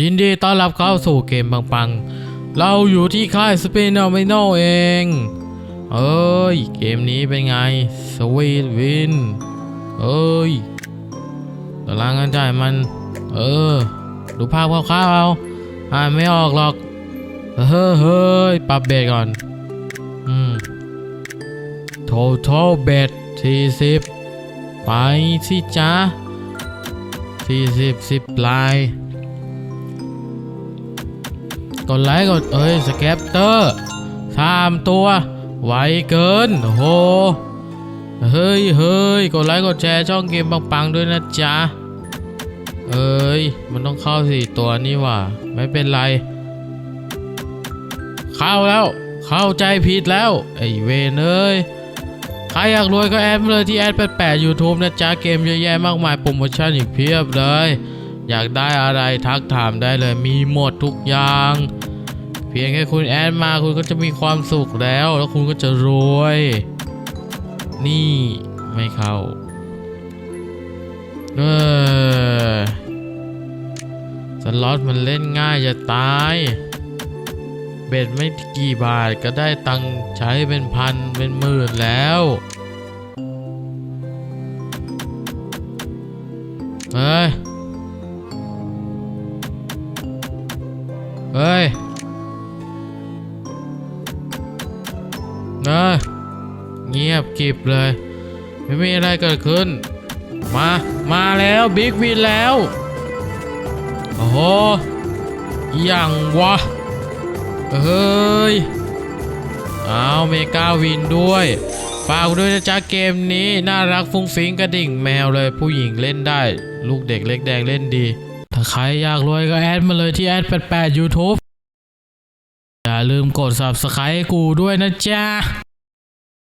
ยินดีต้อนรับเข้าสู่เกมปังๆ เราอยู่ที่ค่ายสเปนอ m ม n เอง เอ้ย เกมนี้เป็นไง สวีทวิน เอ้ยตารางเงินจ่ายมัน เออ ดูภาพคร่าวๆเอาอ่านไม่ออกหรอก เฮ้ยเฮ้ยปรับเบรกก่อน อืม total bet 40ไปสิจ้า40 10ลาย ดไลค์กดเอ้ยสแคปเตอร์สามตัว ไวเกินโหเฮ้ยเฮ้ยกดไลค์กดแชร์ช่องเกมปังๆด้วยนะจ๊ะเอ้ยมันต้องเข้าสี่ตัวนี่ว่าไม่เป็นไร เข้าแล้ว เข้าใจผิดแล้ว ไอเวนเอ้ยใครอยากรวยก็แอดเลยที่แอด88 YouTube นะจ๊ะเกมเยอะแยะมากมายโปรโมชั่นอีกเพียบเลย อยากได้อะไรทักถามได้เลยมีหมดทุกอย่าง เพียงแค่คุณแอดมาคุณก็จะมีความสุขแล้ว แล้วคุณก็จะรวย นี่ไม่เข้าเออสล็อตมันเล่นง่ายจะตาย เบ็ดไม่กี่บาทก็ได้ตังใช้เป็นพันเป็นหมื่นแล้วเฮ้ย เฮ้ยเออเงียบกิบเลย ไม่มีอะไรเกิดขึ้น มา มาแล้วบิ๊กวินแล้ว โอ้โหอย่างวะ เฮ้ย เอาเมกาวินด้วยฝากด้วยนะจ๊ะเกมนี้ น่ารักฟุ้งฟิ้งกระดิ่งแมวเลยผู้หญิงเล่นได้ ลูกเด็กเล็กแดงเล่นดี ใครอยากรวยก็แอดมาเลยที่แอด88 YouTube อย่าลืมกด Subscribe กูด้วยนะจ๊ะ